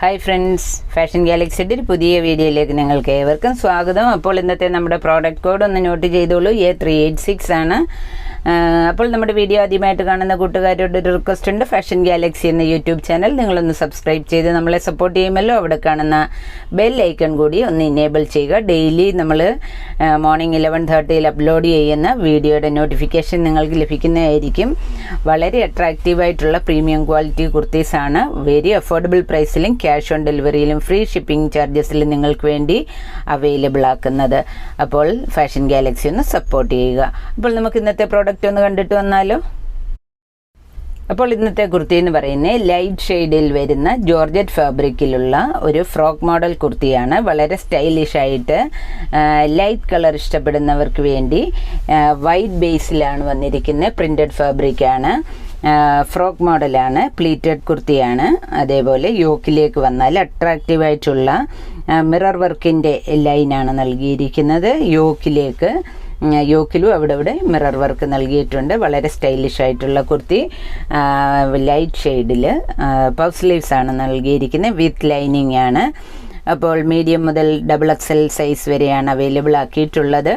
Hi friends fashion ഗാലക്സിയുടെ ഒരു പുതിയ വീഡിയോയിലേക്ക് നിങ്ങൾക്ക് ഏവർക്കും സ്വാഗതം. അപ്പോൾ ഇന്നത്തെ നമ്മുടെ പ്രോഡക്റ്റ് കോഡ് ഒന്ന് നോട്ട് ചെയ്തോളൂ. എ ത്രീ എയ്റ്റ് സിക്സ് ആണ്. അപ്പോൾ നമ്മുടെ വീഡിയോ ആദ്യമായിട്ട് കാണുന്ന കൂട്ടുകാരോട് ഒരു റിക്വസ്റ്റ് ഉണ്ട്. ഫാഷൻ ഗാലക്സി എന്ന യൂട്യൂബ് ചാനൽ നിങ്ങളൊന്ന് സബ്സ്ക്രൈബ് ചെയ്ത് നമ്മളെ സപ്പോർട്ട് ചെയ്യുമല്ലോ. അവിടെ കാണുന്ന ബെൽ ഐക്കൺ കൂടി ഒന്ന് ഇനേബിൾ ചെയ്യുക. ഡെയിലി നമ്മൾ മോർണിംഗ് ഇലവൻ തേർട്ടിയിൽ അപ്ലോഡ് ചെയ്യുന്ന വീഡിയോയുടെ നോട്ടിഫിക്കേഷൻ നിങ്ങൾക്ക് ലഭിക്കുന്നതായിരിക്കും. വളരെ അട്രാക്റ്റീവായിട്ടുള്ള പ്രീമിയം ക്വാളിറ്റി കുർത്തീസാണ്. വെരി അഫോർഡബിൾ പ്രൈസിലും ക്യാഷ് ഓൺ ഡെലിവറിയിലും ഫ്രീ ഷിപ്പിംഗ് ചാർജസിലും നിങ്ങൾക്ക് വേണ്ടി അവൈലബിൾ ആക്കുന്നത്. അപ്പോൾ ഫാഷൻ ഗാലക്സി ഒന്ന് സപ്പോർട്ട് ചെയ്യുക. അപ്പോൾ നമുക്ക് ഇന്നത്തെ പ്രോഡക്റ്റ് ഒന്ന് കണ്ടിട്ട് വന്നാലോ? അപ്പോൾ ഇന്നത്തെ കുർത്തി എന്ന് പറയുന്നത് ലൈറ്റ് ഷെയ്ഡിൽ വരുന്ന ജോർജറ്റ് ഫാബ്രിക്കിലുള്ള ഒരു ഫ്രോക്ക് മോഡൽ കുർത്തിയാണ്. വളരെ സ്റ്റൈലിഷ് ആയിട്ട് ലൈറ്റ് കളർ ഇഷ്ടപ്പെടുന്നവർക്ക് വേണ്ടി വൈറ്റ് ബേസിലാണ് വന്നിരിക്കുന്നത് പ്രിന്റഡ് ഫാബ്രിക്കാണ് ഫ്രോക്ക് മോഡലാണ് പ്ലീറ്റഡ് കുർത്തിയാണ്. അതേപോലെ യോക്കിലേക്ക് വന്നാൽ അട്രാക്റ്റീവ് ആയിട്ടുള്ള മിറർ വർക്കിന്റെ ലൈനാണ് നൽകിയിരിക്കുന്നത്. യോക്കിലേക്ക് യോക്കിലും അവിടെ ഇവിടെ മിറർ വർക്ക് നൽകിയിട്ടുണ്ട്. വളരെ സ്റ്റൈലിഷ് ആയിട്ടുള്ള കുർത്തി. ലൈറ്റ് ഷെയ്ഡിൽ പഫ് സ്ലീവ്സ് ആണ് നൽകിയിരിക്കുന്നത്. വിത്ത് ലൈനിങ് ആണ്. അപ്പോൾ മീഡിയം മുതൽ ഡബിൾ എക്സ് എൽ സൈസ് വരെയാണ് അവൈലബിൾ ആക്കിയിട്ടുള്ളത്.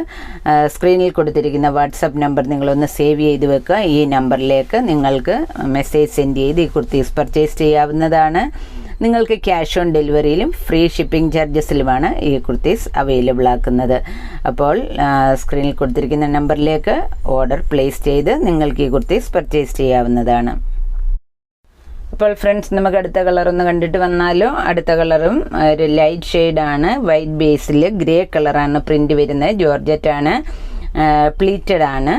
സ്ക്രീനിൽ കൊടുത്തിരിക്കുന്ന വാട്സപ്പ് നമ്പർ നിങ്ങളൊന്ന് സേവ് ചെയ്ത് വെക്കുക. ഈ നമ്പറിലേക്ക് നിങ്ങൾക്ക് മെസ്സേജ് സെൻഡ് ചെയ്ത് ഈ കുർത്തീസ് പർച്ചേസ് ചെയ്യാവുന്നതാണ്. നിങ്ങൾക്ക് ക്യാഷ് ഓൺ ഡെലിവറിയിലും ഫ്രീ ഷിപ്പിംഗ് ചാർജസിലുമാണ് ഈ കുർത്തീസ് അവൈലബിൾ ആക്കുന്നത്. അപ്പോൾ സ്ക്രീനിൽ കൊടുത്തിരിക്കുന്ന നമ്പറിലേക്ക് ഓർഡർ പ്ലേസ് ചെയ്ത് നിങ്ങൾക്ക് ഈ കുർത്തീസ് പർച്ചേസ് ചെയ്യാവുന്നതാണ്. അപ്പോൾ ഫ്രണ്ട്സ് നമുക്ക് അടുത്ത കളർ ഒന്ന് കണ്ടിട്ട് വന്നാലോ? അടുത്ത കളറും ഒരു ലൈറ്റ് ഷെയ്ഡാണ് വൈറ്റ് ബേസിൽ ഗ്രേ കളറാണ് പ്രിന്റ് വരുന്നത്. ജോർജറ്റ് ആണ്. പ്ലീറ്റഡ് ആണ്.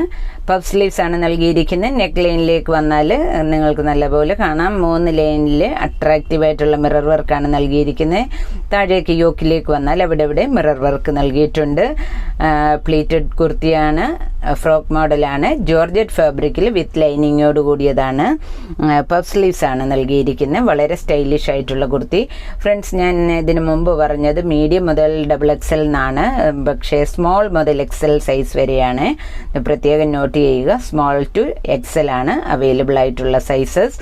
പഫ് സ്ലീവ്സ് ആണ് നൽകിയിരിക്കുന്നത്. നെക്ക് ലൈനിലേക്ക് വന്നാൽ നിങ്ങൾക്ക് നല്ലപോലെ കാണാം. മൂന്ന് ലൈനിൽ അട്രാക്റ്റീവ് ആയിട്ടുള്ള മിറർ വർക്കാണ് നൽകിയിരിക്കുന്നത്. താഴേക്ക് യോക്കിലേക്ക് വന്നാൽ അവിടെ ഇവിടെ മിറർ വർക്ക് നൽകിയിട്ടുണ്ട്. പ്ലീറ്റഡ് കുർത്തിയാണ് ഫ്രോക്ക് മോഡലാണ് ജോർജറ്റ് ഫാബ്രിക്കിൽ വിത്ത് ലൈനിങ്ങോട് കൂടിയതാണ്. പഫ് സ്ലീവ്സ് ആണ് നൽകിയിരിക്കുന്നത്. വളരെ സ്റ്റൈലിഷ് ആയിട്ടുള്ള കുർത്തി. ഫ്രണ്ട്സ് ഞാൻ ഇതിന് മുമ്പ് പറഞ്ഞത് മീഡിയം മുതൽ ഡബിൾ എക്സൽ എന്നാണ് പക്ഷേ സ്മോൾ മുതൽ എക്സൽ സൈസ് വരെയാണ്. പ്രത്യേകം നോട്ട് ചെയ്യുക. സ്മോൾ ടു എക്സൽ ആണ് അവൈലബിൾ ആയിട്ടുള്ള സൈസസ്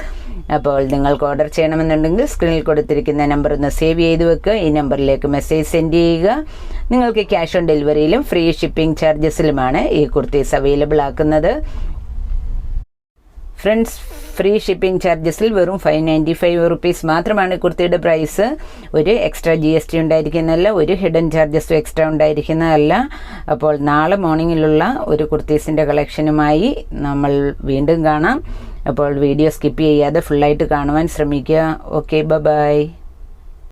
അപ്പോൾ നിങ്ങൾക്ക് ഓർഡർ ചെയ്യണമെന്നുണ്ടെങ്കിൽ സ്ക്രീനിൽ കൊടുത്തിരിക്കുന്ന നമ്പർ ഒന്ന് സേവ് ചെയ്ത് വെക്കുക. ഈ നമ്പറിലേക്ക് മെസ്സേജ് സെൻഡ് ചെയ്യുക. നിങ്ങൾക്ക് ക്യാഷ് ഓൺ ഡെലിവറിയിലും ഫ്രീ ഷിപ്പിംഗ് ചാർജസിലുമാണ് ഈ കുർത്തീസ് അവൈലബിൾ ആക്കുന്നത്. ഫ്രണ്ട്സ് ഫ്രീ ഷിപ്പിംഗ് ചാർജസിൽ വെറും ഫൈവ് നയന്റി ഫൈവ് റുപ്പീസ് മാത്രമാണ് കുർത്തിയുടെ പ്രൈസ്. ഒരു എക്സ്ട്രാ ജി എസ് ടി ഉണ്ടായിരിക്കുന്നതല്ല ഒരു ഹിഡൻ ചാർജസും എക്സ്ട്രാ ഉണ്ടായിരിക്കുന്നതല്ല. അപ്പോൾ നാളെ മോർണിംഗിലുള്ള ഒരു കുർത്തീസിന്റെ കളക്ഷനുമായി നമ്മൾ വീണ്ടും കാണാം. അപ്പോൾ വീഡിയോ സ്കിപ്പ് ചെയ്യാതെ ഫുള്ളായിട്ട് കാണുവാൻ ശ്രമിക്കുക. Okay bye